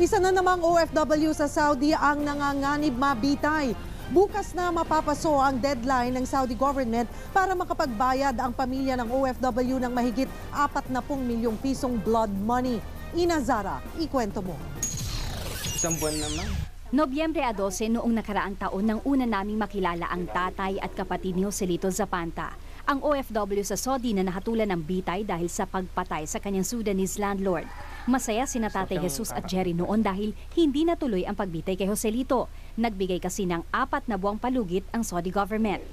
Isa na namang OFW sa Saudi ang nanganganib mabitay. Bukas na mapapaso ang deadline ng Saudi government para makapagbayad ang pamilya ng OFW ng mahigit 40 milyong pisong blood money. Ina Zara, ikwento mo. Isang buwan naman. Nobyembre a 12 noong nakaraang taon nang una naming makilala ang tatay at kapatid ni Joselito Zapanta, ang OFW sa Saudi na nahatulan ng bitay dahil sa pagpatay sa kanyang Sudanese landlord. Masaya sina Tatay Jesus at Jerry noon dahil hindi natuloy ang pagbitay kay Joselito. Nagbigay kasi ng apat na buwang palugit ang Saudi government.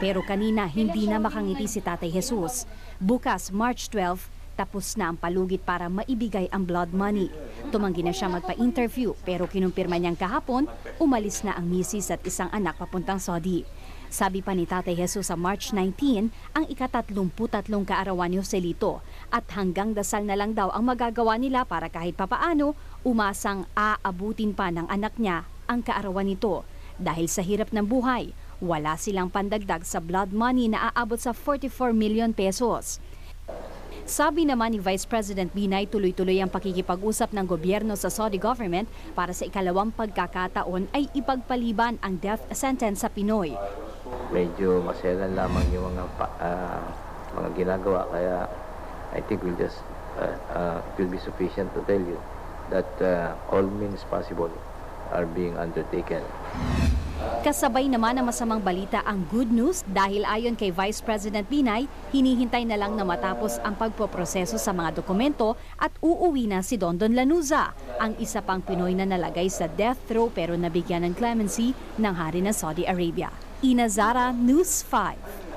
Pero kanina hindi na makangiti si Tatay Jesus. Bukas, March 12, tapos na ang palugit para maibigay ang blood money. Tumanggi na siya magpa-interview pero kinumpirma niyang kahapon, umalis na ang misis at isang anak papuntang Saudi. Sabi pa ni Tatay Jesus sa March 19, ang ikatatlumputatlong kaarawan ni Joselito at hanggang dasal na lang daw ang magagawa nila para kahit papaano, umasang aabutin pa ng anak niya ang kaarawan nito. Dahil sa hirap ng buhay, wala silang pandagdag sa blood money na aabot sa 44 million pesos. Sabi naman ni Vice President Binay tuloy-tuloy ang pakikipag-usap ng gobyerno sa Saudi government para sa ikalawang pagkakataon ay ipagpaliban ang death sentence sa Pinoy. medyo maselan lamang yung mga ah, mga ginagawa kaya I think we'll just uh, uh, it will be sufficient to tell you that uh, all means possible are being undertaken. Kasabay naman ng masamang balita ang good news dahil ayon kay Vice President Binay, hinihintay na lang na matapos ang pagpoproseso sa mga dokumento at uuwi na si Dondon Lanuza, ang isa pang Pinoy na nalagay sa death row pero nabigyan ng clemency ng hari ng Saudi Arabia. Ina Zara, News 5.